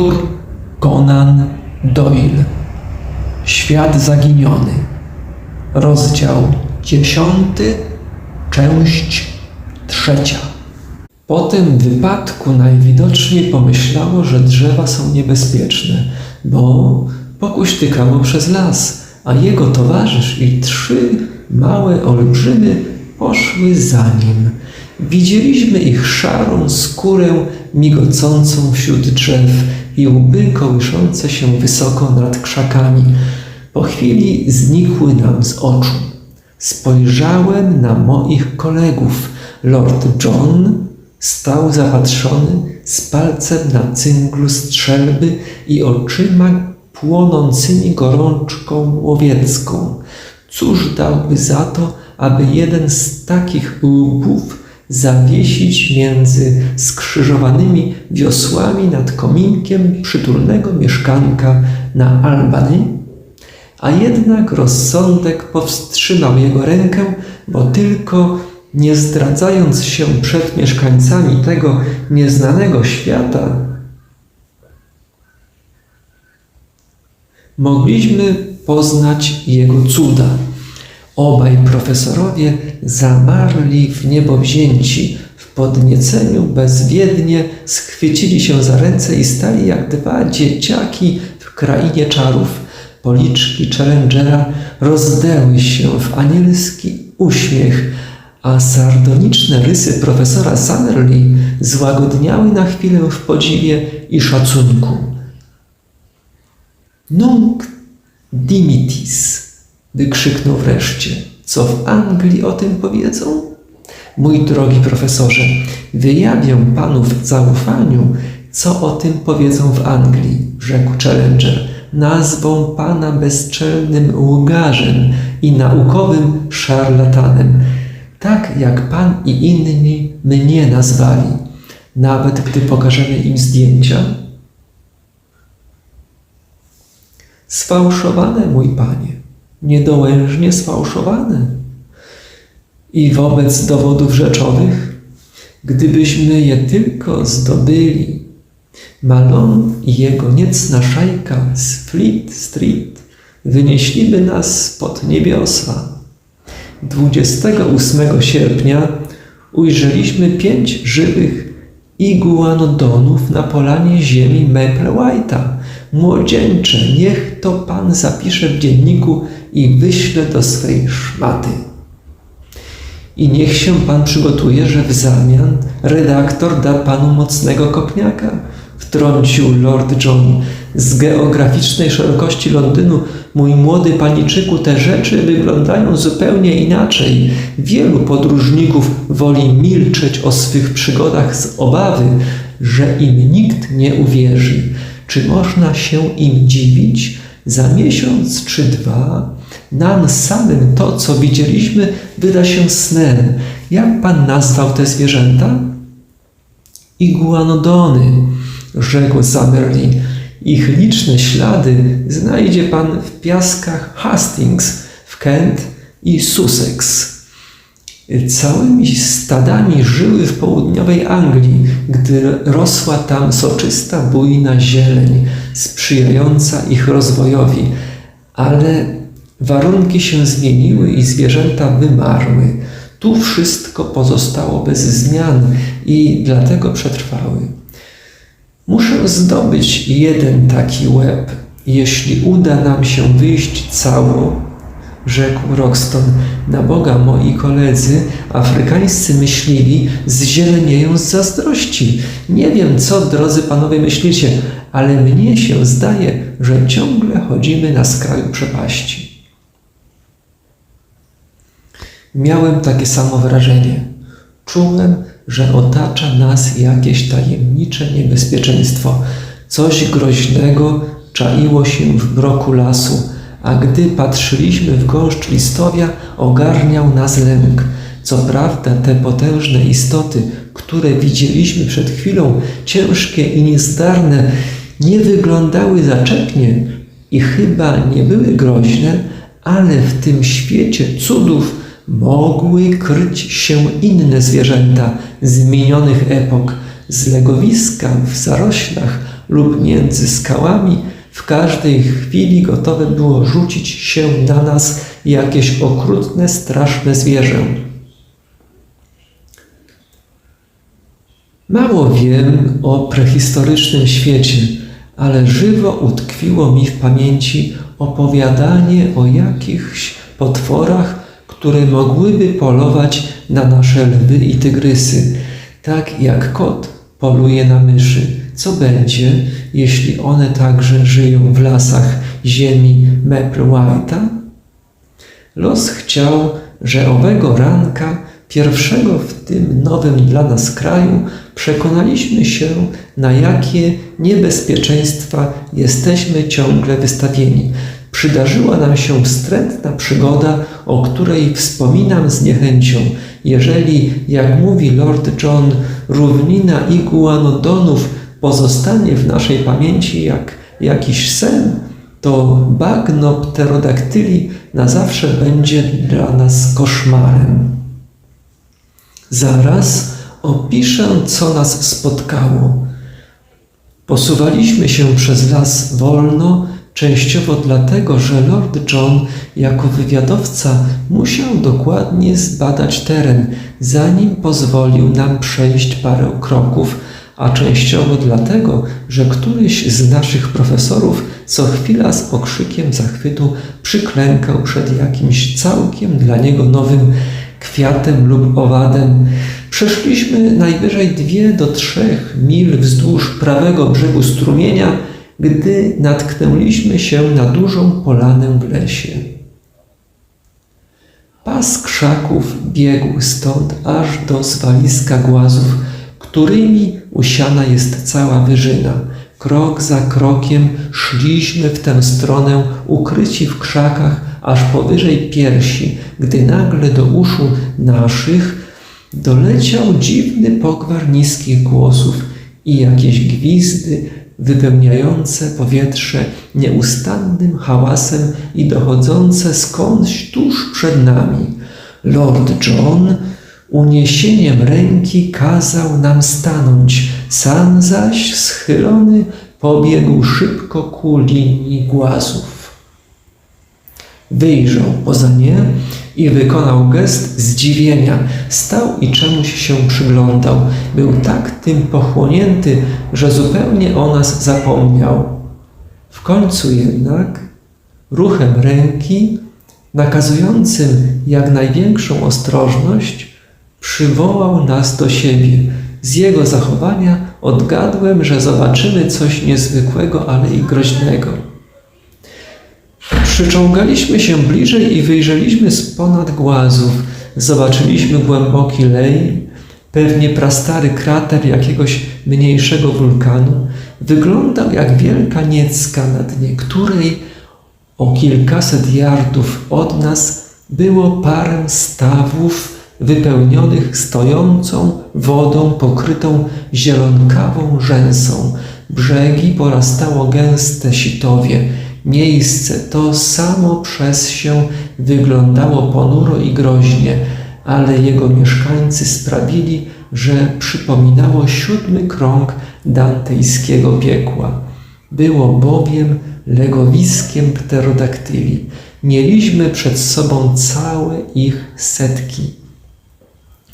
Arthur Conan Doyle. Świat zaginiony. Rozdział dziesiąty Część trzecia. Po tym wypadku najwidoczniej pomyślało, że drzewa są niebezpieczne, bo pokuśtykało przez las, a jego towarzysz i trzy małe olbrzymy poszły za nim. Widzieliśmy ich szarą skórę migocącą wśród drzew i łby kołyszące się wysoko nad krzakami. Po chwili znikły nam z oczu. Spojrzałem na moich kolegów. Lord John stał zapatrzony z palcem na cynglu strzelby i oczyma płonącymi gorączką łowiecką. Cóż dałby za to, aby jeden z takich łupów zawiesić między skrzyżowanymi wiosłami nad kominkiem przytulnego mieszkanka na Albany? A jednak rozsądek powstrzymał jego rękę, bo tylko nie zdradzając się przed mieszkańcami tego nieznanego świata, mogliśmy poznać jego cuda. Obaj profesorowie zamarli w niebo wzięci, w podnieceniu bezwiednie schwycili się za ręce i stali jak dwa dzieciaki w krainie czarów. Policzki Challengera rozdęły się w anielski uśmiech, a sardoniczne rysy profesora Summerlee złagodniały na chwilę w podziwie i szacunku. Nunc dimitis, wykrzyknął wreszcie. Co w Anglii o tym powiedzą? Mój drogi profesorze, wyjawię panu w zaufaniu, co o tym powiedzą w Anglii, rzekł Challenger. Nazwą pana bezczelnym łgarzem i naukowym szarlatanem, tak jak pan i inni mnie nazwali, nawet gdy pokażemy im zdjęcia. Sfałszowane, mój panie, niedołężnie sfałszowane. I wobec dowodów rzeczowych, gdybyśmy je tylko zdobyli, Malon i jego niecna szajka z Fleet Street wynieśliby nas spod niebiosa. 28 sierpnia ujrzeliśmy pięć żywych iguanodonów na polanie ziemi Maple White'a. Młodzieńcze, niech to pan zapisze w dzienniku i wyśle do swej szmaty. I niech się pan przygotuje, że w zamian redaktor da panu mocnego kopniaka, wtrącił Lord John. Z geograficznej szerokości Londynu, mój młody paniczyku, te rzeczy wyglądają zupełnie inaczej. Wielu podróżników woli milczeć o swych przygodach z obawy, że im nikt nie uwierzy. Czy można się im dziwić? Za miesiąc czy dwa nam samym to, co widzieliśmy, wyda się snem. Jak pan nazwał te zwierzęta? Iguanodony, rzekł Summerlee. Ich liczne ślady znajdzie pan w piaskach Hastings, w Kent i Sussex. Całymi stadami żyły w południowej Anglii, gdy rosła tam soczysta, bujna zieleń, sprzyjająca ich rozwojowi, ale warunki się zmieniły i zwierzęta wymarły. Tu wszystko pozostało bez zmian i dlatego przetrwały. Muszę zdobyć jeden taki łeb, jeśli uda nam się wyjść cało, rzekł Roxton. Na Boga moi koledzy, afrykańscy myśliwi, zzielenieją z zazdrości. Nie wiem, co, drodzy panowie, myślicie, ale mnie się zdaje, że ciągle chodzimy na skraju przepaści. Miałem takie samo wrażenie. Czułem, że otacza nas jakieś tajemnicze niebezpieczeństwo. Coś groźnego czaiło się w mroku lasu, a gdy patrzyliśmy w gąszcz listowia, ogarniał nas lęk. Co prawda te potężne istoty, które widzieliśmy przed chwilą, ciężkie i niezdarne, nie wyglądały zaczepnie i chyba nie były groźne, ale w tym świecie cudów mogły kryć się inne zwierzęta z minionych epok, z legowiska w zaroślach lub między skałami, w każdej chwili gotowe było rzucić się na nas jakieś okrutne, straszne zwierzę. Mało wiem o prehistorycznym świecie, ale żywo utkwiło mi w pamięci opowiadanie o jakichś potworach, które mogłyby polować na nasze lwy i tygrysy, tak jak kot poluje na myszy. Co będzie, jeśli one także żyją w lasach ziemi Maple? Los chciał, że owego ranka, pierwszego w tym nowym dla nas kraju, przekonaliśmy się, na jakie niebezpieczeństwa jesteśmy ciągle wystawieni. Przydarzyła nam się wstrętna przygoda, o której wspominam z niechęcią. Jeżeli, jak mówi Lord John, równina iguanodonów pozostanie w naszej pamięci jak jakiś sen, to bagno pterodaktyli na zawsze będzie dla nas koszmarem. Zaraz opiszę, co nas spotkało. Posuwaliśmy się przez las wolno, częściowo dlatego, że Lord John jako wywiadowca musiał dokładnie zbadać teren, zanim pozwolił nam przejść parę kroków, a częściowo dlatego, że któryś z naszych profesorów co chwila z okrzykiem zachwytu przyklękał przed jakimś całkiem dla niego nowym kwiatem lub owadem. Przeszliśmy najwyżej dwie do trzech mil wzdłuż prawego brzegu strumienia, gdy natknęliśmy się na dużą polanę w lesie. Pas krzaków biegł stąd aż do zwaliska głazów, którymi usiana jest cała wyżyna. Krok za krokiem szliśmy w tę stronę, ukryci w krzakach, aż powyżej piersi, gdy nagle do uszu naszych doleciał dziwny pogwar niskich głosów i jakieś gwizdy wypełniające powietrze nieustannym hałasem i dochodzące skądś tuż przed nami. Lord John uniesieniem ręki kazał nam stanąć, sam zaś schylony pobiegł szybko ku linii głazów. Wyjrzał poza nie i wykonał gest zdziwienia. Stał i czemuś się przyglądał. Był tak tym pochłonięty, że zupełnie o nas zapomniał. W końcu jednak ruchem ręki, nakazującym jak największą ostrożność, przywołał nas do siebie. Z jego zachowania odgadłem, że zobaczymy coś niezwykłego, ale i groźnego. Przyczągaliśmy się bliżej i wyjrzeliśmy z ponad głazów. Zobaczyliśmy głęboki lej, pewnie prastary krater jakiegoś mniejszego wulkanu. Wyglądał jak wielka niecka, na dnie której o kilkaset yardów od nas było parę stawów wypełnionych stojącą wodą pokrytą zielonkawą rzęsą. Brzegi porastało gęste sitowie Miejsce to samo przez się wyglądało ponuro i groźnie, ale jego mieszkańcy sprawili, że przypominało siódmy krąg dantejskiego piekła. Było bowiem legowiskiem pterodaktyli. Mieliśmy przed sobą całe ich setki.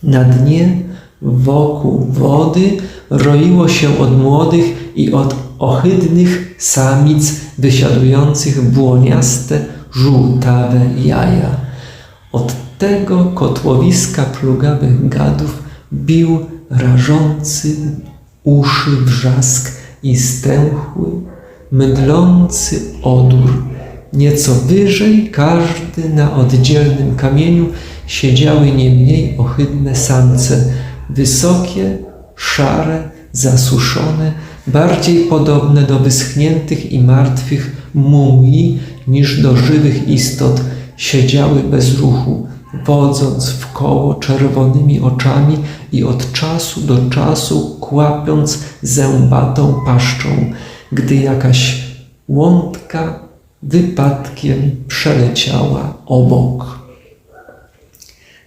Na dnie, wokół wody, roiło się od młodych i od ohydnych samic wysiadujących błoniaste, żółtawe jaja. Od tego kotłowiska plugawych gadów bił rażący uszy wrzask i stęchły, mydlący odór. Nieco wyżej, każdy na oddzielnym kamieniu, siedziały nie mniej ohydne samce, wysokie, szare, zasuszone, bardziej podobne do wyschniętych i martwych mumii niż do żywych istot, siedziały bez ruchu, wodząc w koło czerwonymi oczami i od czasu do czasu kłapiąc zębatą paszczą, gdy jakaś łątka wypadkiem przeleciała obok.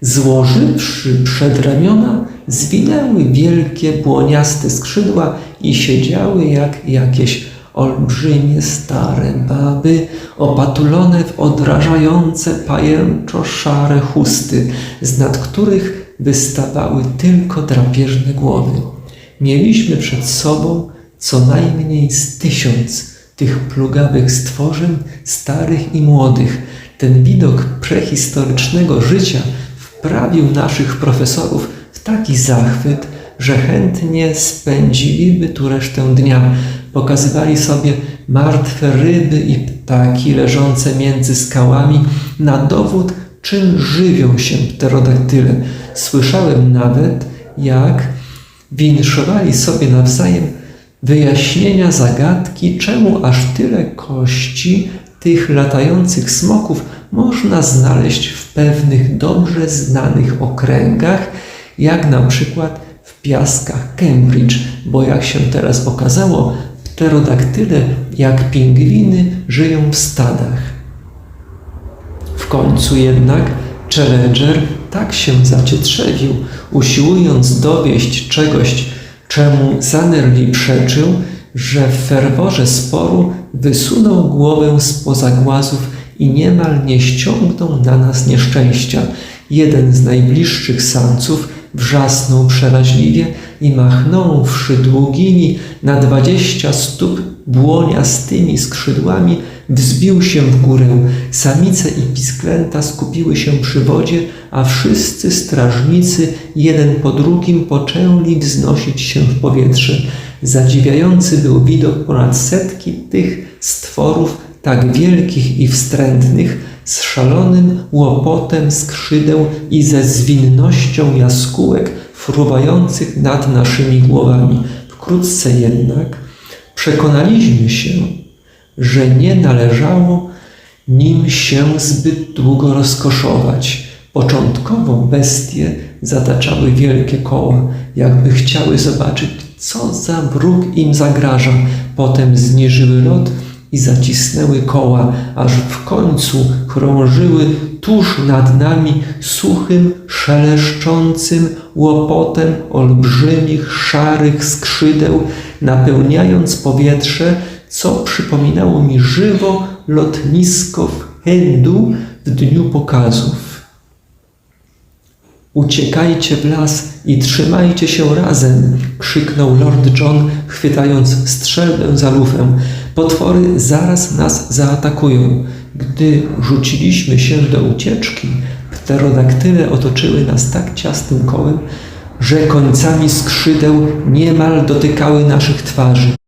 Złożywszy przed ramiona zwinęły wielkie błoniaste skrzydła i siedziały jak jakieś olbrzymie stare baby, opatulone w odrażające pajęczo-szare chusty, z nad których wystawały tylko drapieżne głowy. Mieliśmy przed sobą co najmniej z tysiąc tych plugawych stworzeń, starych i młodych. Ten widok prehistorycznego życia wprawił naszych profesorów w taki zachwyt, że chętnie spędziliby tu resztę dnia. Pokazywali sobie martwe ryby i ptaki leżące między skałami na dowód, czym żywią się pterodaktyle. Słyszałem nawet, jak winszowali sobie nawzajem wyjaśnienia zagadki, czemu aż tyle kości tych latających smoków można znaleźć w pewnych dobrze znanych okręgach, jak na przykład w piaskach Cambridge, bo jak się teraz okazało, pterodaktyle jak pingwiny żyją w stadach. W końcu jednak Challenger tak się zacietrzewił, usiłując dowieść czegoś, czemu Zannerli przeczył, że w ferworze sporu wysunął głowę spoza głazów i niemal nie ściągnął na nas nieszczęścia. Jeden z najbliższych samców wrzasnął przeraźliwie i machnąwszy długimi na dwadzieścia stóp błoniastymi skrzydłami, wzbił się w górę. Samice i pisklęta skupiły się przy wodzie, a wszyscy strażnicy jeden po drugim poczęli wznosić się w powietrze. Zadziwiający był widok ponad setki tych stworów tak wielkich i wstrętnych, z szalonym łopotem skrzydeł i ze zwinnością jaskółek fruwających nad naszymi głowami. Wkrótce jednak przekonaliśmy się, że nie należało nim się zbyt długo rozkoszować. Początkowo bestie zataczały wielkie koła, jakby chciały zobaczyć, co za wróg im zagraża. Potem zniżyły lot i zacisnęły koła, aż w końcu krążyły tuż nad nami suchym, szeleszczącym łopotem olbrzymich, szarych skrzydeł, napełniając powietrze, co przypominało mi żywo lotnisko w Hindu w dniu pokazów. Uciekajcie w las i trzymajcie się razem! krzyknął Lord John, chwytając strzelbę za lufę. Potwory zaraz nas zaatakują. Gdy rzuciliśmy się do ucieczki, pterodaktyle otoczyły nas tak ciasnym kołem, że końcami skrzydeł niemal dotykały naszych twarzy.